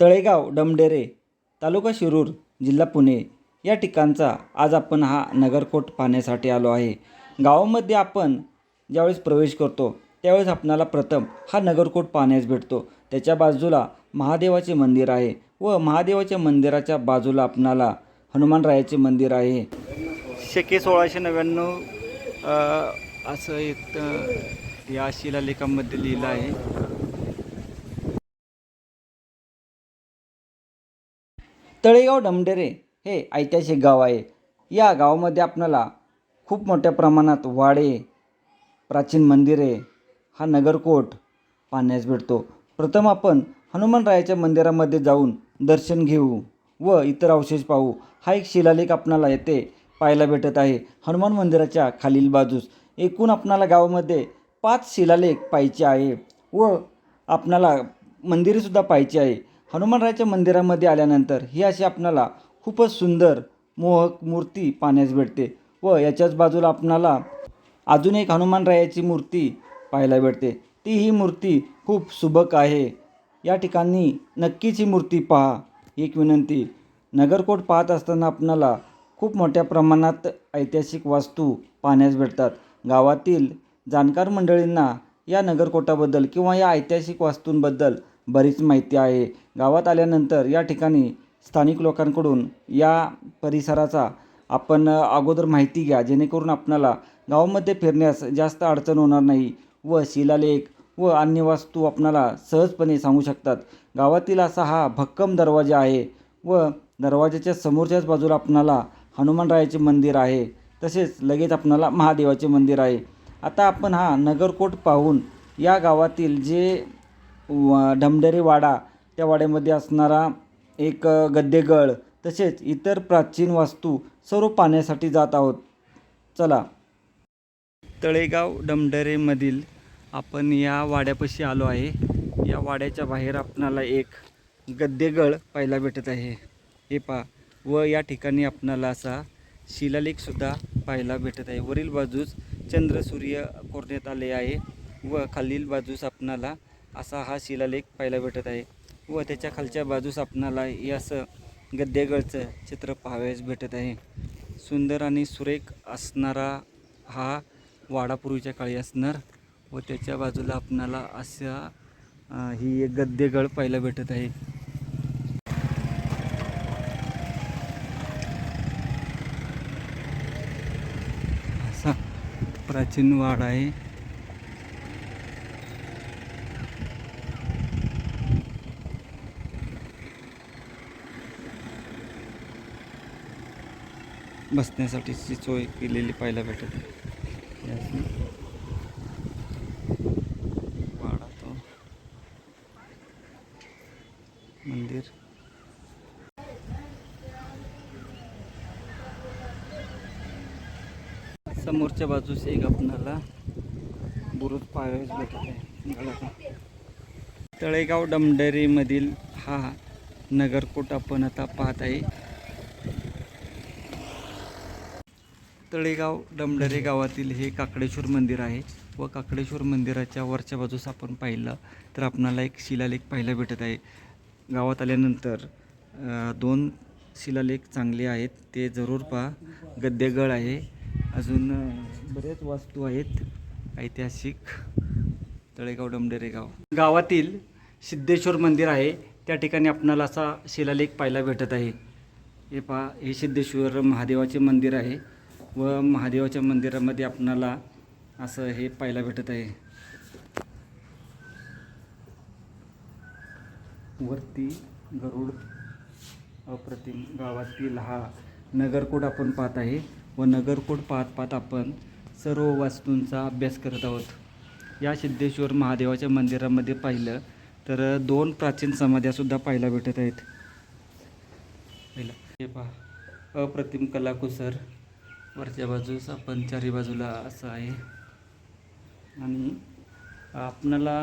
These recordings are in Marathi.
तळेगाव डमडेरे तालुका शिरूर जिल्हा पुणे या ठिकाणचा आज आपण हा नगरकोट पाहण्यासाठी आलो आहे. गावामध्ये आपण ज्यावेळेस प्रवेश करतो त्यावेळेस आपणाला प्रथम हा नगरकोट पाहण्यास भेटतो. त्याच्या बाजूला महादेवाचे मंदिर आहे व महादेवाच्या मंदिराच्या बाजूला आपणाला हनुमानरायाचे मंदिर आहे. शके सोळाशे नव्याण्णव असं एक या शिलालेखामध्ये लिहिलं आहे. तळेगाव डमडेरे हे ऐतिहासिक गाव आहे. या गावामध्ये आपणाला खूप मोठ्या प्रमाणात वाडे प्राचीन मंदिरे हा नगरकोट पाहण्यास भेटतो. प्रथम आपण हनुमानरायाच्या मंदिरामध्ये जाऊन दर्शन घेऊ व इतर अवशेष पाहू. हा एक शिलालेख आपणाला येथे पाहायला भेटत आहे. हनुमान मंदिराच्या खालील बाजूस एकूण आपणाला गावामध्ये पाच शिलालेख पाहिजे आहे व आपणाला मंदिरेसुद्धा पाहिजे आहे. हनुमानरायाच्या मंदिरामध्ये आल्यानंतर ही अशी आपणाला खूपच सुंदर मोहक मूर्ती पाहण्यास भेटते व याच्याच बाजूला आपणाला अजून एक हनुमानरायाची मूर्ती पाहायला भेटते. ती ही मूर्ती खूप सुबक आहे. या ठिकाणी नक्कीच ही मूर्ती पहा. एक विनंती नगरकोट पाहत असताना आपणाला खूप मोठ्या प्रमाणात ऐतिहासिक वास्तू पाहण्यास भेटतात. गावातील जाणकार मंडळींना या नगरकोटाबद्दल किंवा या ऐतिहासिक वास्तूंबद्दल बरीच माहिती आहे. गावात आल्यानंतर या ठिकाणी स्थानिक लोकांकडून या परिसराचा आपण अगोदर माहिती घ्या. जेणेकरून आपणाला गावामध्ये फिरण्यास जास्त अडचण होणार नाही व शिलालेख व अन्य वास्तू आपणाला सहजपणे सांगू शकतात. गावातील असा हा भक्कम दरवाजा आहे व दरवाजाच्या समोरच्याच बाजूला आपणाला हनुमानरायाचे मंदिर आहे. तसेच लगेच आपणाला महादेवाचे मंदिर आहे. आता आपण हा नगरकोट पाहून या गावातील जे वा ढमढेरे वाडा त्या वाड्यामध्ये असणारा एक गद्देगळ तसेच इतर प्राचीन वास्तू सर्व पाहण्यासाठी जात आहोत. चला. तळेगाव डमढरेमधील आपण या वाड्यापाशी आलो आहे. या वाड्याच्या बाहेर आपणाला एक गद्देगळ पाहायला भेटत आहे. हे पा व या ठिकाणी आपणाला असा शिलालेखसुद्धा पाहायला भेटत आहे. वरील बाजूस चंद्र सूर्य कोरण्यात आले आहे व खालील बाजूस आपणाला असा हा शिलालेख पाहायला भेटत आहे. व त्याच्या खालच्या बाजूस आपणाला हे असं गद्देगळचं चित्र पाहावयास भेटत आहे. सुंदर आणि सुरेख असणारा हा वाडापूर्वीच्या काळी असणार व त्याच्या बाजूला आपणाला असा ही एक गद्देगळ पाहायला भेटत आहे. असा प्राचीन वाडा आहे. बसण्यासाठीची सोय केलेली पाहायला भेटत वाडा तो. मंदिर. समोरच्या बाजूस एक आपणाला बुरुज पाहायला भेटत आहे. तळेगाव डमडरीमधील हा नगरकोट आपण आता पाहत आहे. तळेगाव डमडरे गावातील हे काकडेश्वर मंदिर आहे व काकडेश्वर मंदिराच्या वरच्या बाजूस आपण पाहिलं तर आपणाला एक शिलालेख पाहायला भेटत आहे. गावात आल्यानंतर दोन शिलालेख चांगले आहेत. ते जरूर पहा. गद्यगड आहे. अजून बरेच वास्तू आहेत. ऐतिहासिक तळेगाव डमडेरे गाव. गावातील सिद्धेश्वर मंदिर आहे. त्या ठिकाणी आपणाला असा शिलालेख पाहायला भेटत आहे. हे पहा. हे सिद्धेश्वर महादेवाचे मंदिर आहे. व महादेवाच्या मंदिरामध्ये आपणाला असं हे पाहायला भेटत आहे. वरती गरुड अप्रतिम गावातील हा नगरकोट आपण पाहत आहे व नगरकोट पाहत पाहत आपण सर्व वास्तूंचा अभ्यास करत आहोत. या सिद्धेश्वर महादेवाच्या मंदिरामध्ये पाहिलं तर दोन प्राचीन समाध्यासुद्धा पाहायला भेटत आहेत. पहिला हे पहा अप्रतिम कलाकुसर वरच्या बाजूस आपण चारी बाजूला असं आहे. आणि आपणाला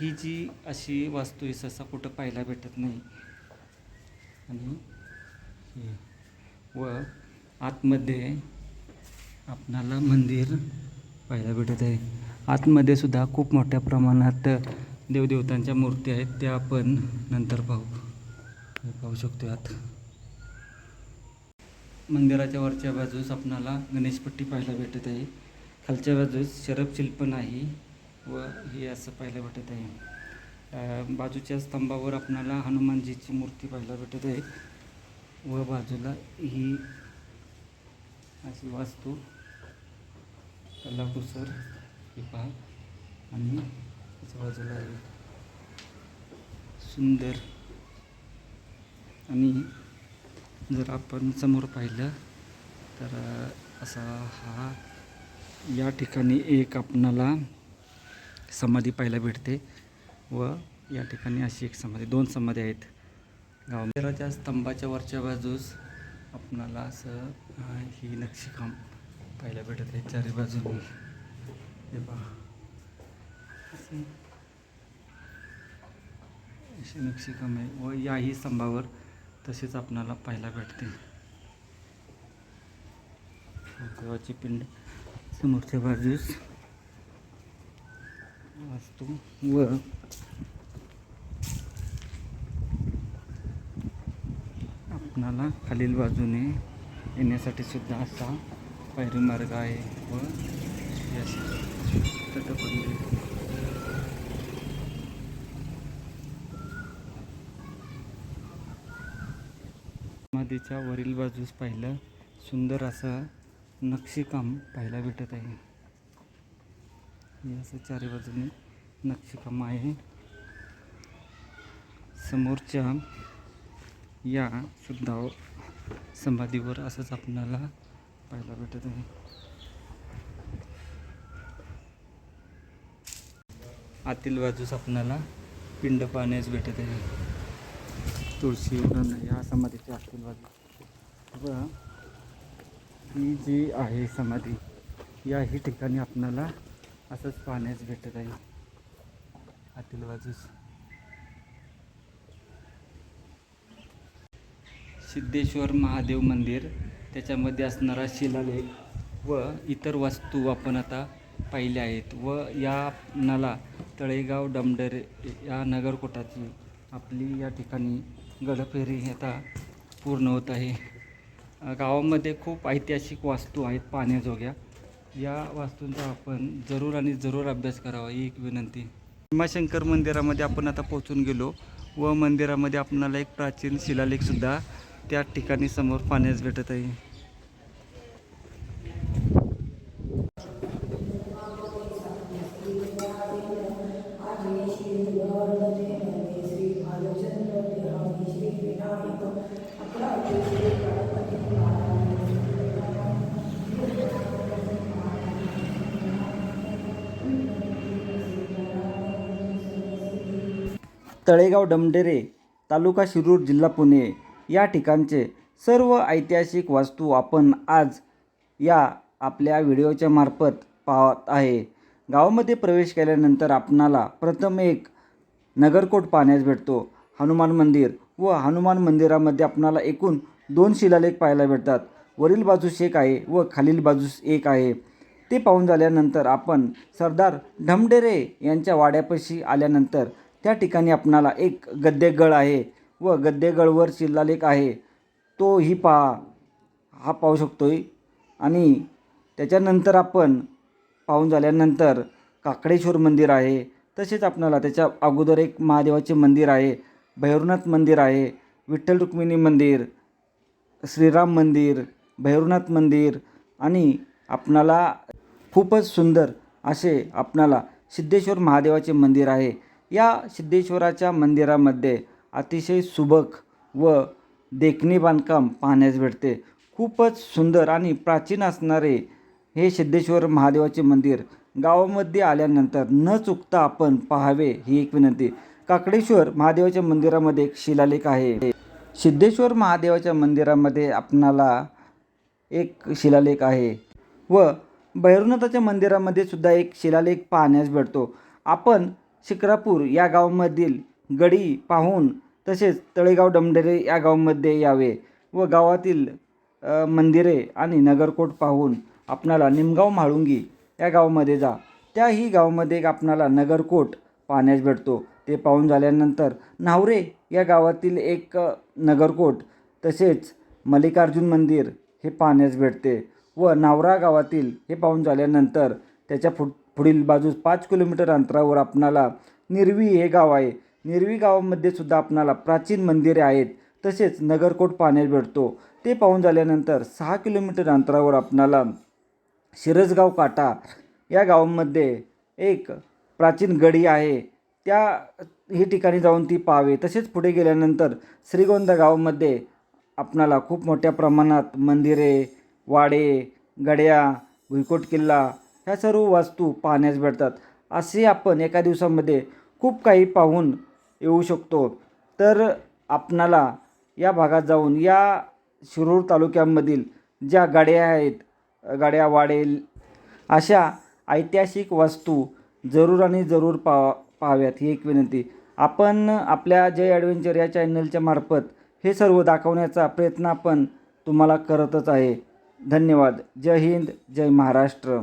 ही जी अशी वास्तू आहे ससा कुठं पाहायला भेटत नाही. आणि हे व आतमध्ये आपणाला मंदिर पाहायला भेटत आहे. आतमध्ये सुद्धा खूप मोठ्या प्रमाणात देवदेवतांच्या मूर्ती आहेत त्या आपण नंतर पाहू हे पाहू शकतो आत. मंदिराच्या वरच्या बाजूस आपणाला गणेशपट्टी पाहायला भेटत आहे. खालच्या बाजूस शरब शिल्प नाही व हे असं पाहायला भेटत आहे. बाजूच्या स्तंभावर आपणाला हनुमानजीची मूर्ती पाहायला भेटत आहे व बाजूला ही अशी वास्तू कलाकुसर हे पहा. आणि त्याच्या बाजूला आहे सुंदर आणि जर आपण समोर पाहिलं तर असा हा या ठिकाणी एक आपणाला समाधी पाहायला भेटते व या ठिकाणी अशी एक समाधी दोन समाधी आहेत. गाव स्तंभाच्या वरच्या बाजूस आपणाला असं ही नक्षीकाम पाहायला भेटत आहे. चारी बाजूनी हे पहा. अशी नक्षीकाम आहे व याही स्तंभावर तसेच आपणाला पाहायला भेटते. देवाची पिंड समोरच्या बाजूस असतो व आपणाला खालील बाजूने येण्यासाठी सुद्धा असा पायरी मार्ग आहे व तटबंदी समाधीच्या वरील बाजूस पाहिलं सुंदर असं नक्षीकाम पाहायला भेटत आहे. हे असं चारी बाजूने नक्षीकाम आहे. समोरच्या या सुद्धा समाधीवर असंच आपणाला पाहायला भेटत आहे. आतील बाजूस आपणाला पिंड पाहण्यास भेटत आहे. तुळशी वरून या समाधीच्या असतील बाजू व ही जी आहे समाधी याही ठिकाणी आपणाला असंच पाहण्यास भेटत आहे. आतील बाजूस. सिद्धेश्वर महादेव मंदिर त्याच्यामध्ये असणारा शिलालेख व इतर वस्तू आपण आता पाहिल्या आहेत व या नाला तळेगाव डमडरे या नगरकोटाची आपली या ठिकाणी गडफेरी आता पूर्ण होत आहे. गावामध्ये खूप ऐतिहासिक वास्तू आहेत पाहण्याजोग्या. या वास्तूंचा आपण जरूर आणि जरूर अभ्यास करावा ही एक विनंती. भीमाशंकर मंदिरामध्ये आपण आता पोहोचून गेलो व मंदिरामध्ये आपणाला एक प्राचीन शिलालेखसुद्धा त्या ठिकाणी समोर पाहण्यास भेटत आहे. तळेगाव डमडेरे तालुका शिरूर जिल्हा पुणे या ठिकाणचे सर्व ऐतिहासिक वास्तू आपण आज या आपल्या व्हिडिओच्या मार्फत पाहत आहे. गावामध्ये प्रवेश केल्यानंतर आपणाला प्रथम एक नगरकोट पाहण्यास भेटतो. हनुमान मंदिर व हनुमान मंदिरामध्ये आपणाला एकूण दोन शिलालेख पाहायला भेटतात. वरील बाजूस एक आहे व खालील बाजूस एक आहे. ते पाहून झाल्यानंतर आपण सरदार ढमडेरे यांच्या वाड्यापाशी आल्यानंतर त्या ठिकाणी आपणाला एक गद्देगड आहे व गद्देगडवर शिलालेख आहे. तोही पहा. हा पाहू शकतोय. आणि त्याच्यानंतर आपण पाहून झाल्यानंतर काकडेश्वर मंदिर आहे. तसेच आपणाला त्याच्या अगोदर एक महादेवाचे मंदिर आहे. भैरवनाथ मंदिर आहे विठ्ठल रुक्मिणी मंदिर श्रीराम मंदिर भैरवनाथ मंदिर आणि आपणाला खूपच सुंदर असे आपणाला सिद्धेश्वर महादेवाचे मंदिर आहे. या सिद्धेश्वराच्या मंदिरामध्ये अतिशय सुबक व देखणी बांधकाम पाहण्यास भेटते. खूपच सुंदर आणि प्राचीन असणारे हे सिद्धेश्वर महादेवाचे मंदिर गावामध्ये आल्यानंतर न चुकता आपण पाहावे ही एक विनंती. काकडेश्वर महादेवाच्या मंदिरामध्ये एक शिलालेख आहे. सिद्धेश्वर महादेवाच्या मंदिरामध्ये आपणाला एक शिलालेख आहे व भैरवनाथाच्या मंदिरामध्ये सुद्धा एक शिलालेख पाहण्यास भेटतो. आपण शिक्रापूर या गावामधील गडी पाहून तसेच तळेगाव डमडेरे या गावामध्ये यावे व गावातील मंदिरे आणि नगरकोट पाहून आपणाला निमगाव म्हाळुंगी या गावामध्ये जा. त्याही गावामध्ये एक आपणाला नगरकोट पाहण्यास भेटतो. ते पाहून झाल्यानंतर न्हावरे या गावातील एक नगरकोट तसेच मल्लिकार्जुन मंदिर हे पाहण्यास भेटते व नावरा गावातील हे पाहून झाल्यानंतर त्याच्या फु पुढील बाजूस पाच किलोमीटर अंतरावर आपणाला निरवी हे गाव आहे. निरवी गावामध्ये सुद्धा आपणाला प्राचीन मंदिरे आहेत. तसेच नगरकोट पाहण्यास भेटतो. ते पाहून झाल्यानंतर सहा किलोमीटर अंतरावर आपणाला शिरसगाव काटा या गावामध्ये एक प्राचीन गडी आहे. त्या ही ठिकाणी जाऊन ती पाहावे. तसेच पुढे गेल्यानंतर श्रीगोंदा गावामध्ये आपणाला खूप मोठ्या प्रमाणात मंदिरे वाडे गड्या भुईकोट किल्ला ह्या सर्व वास्तू पाहण्यास भेटतात. असे आपण एका दिवसामध्ये खूप काही पाहून येऊ शकतो. तर आपणाला या भागात जाऊन या शिरूर तालुक्यामधील ज्या गाड्या आहेत गाड्या वाडेल अशा ऐतिहासिक वस्तू जरूर आणि जरूर पा पाहाव्यात ही एक विनंती. आपण आपल्या जय ॲडव्हेंचर या चॅनलच्या मार्फत हे सर्व दाखवण्याचा प्रयत्न आपण तुम्हाला करतच आहे. धन्यवाद. जय हिंद जय महाराष्ट्र.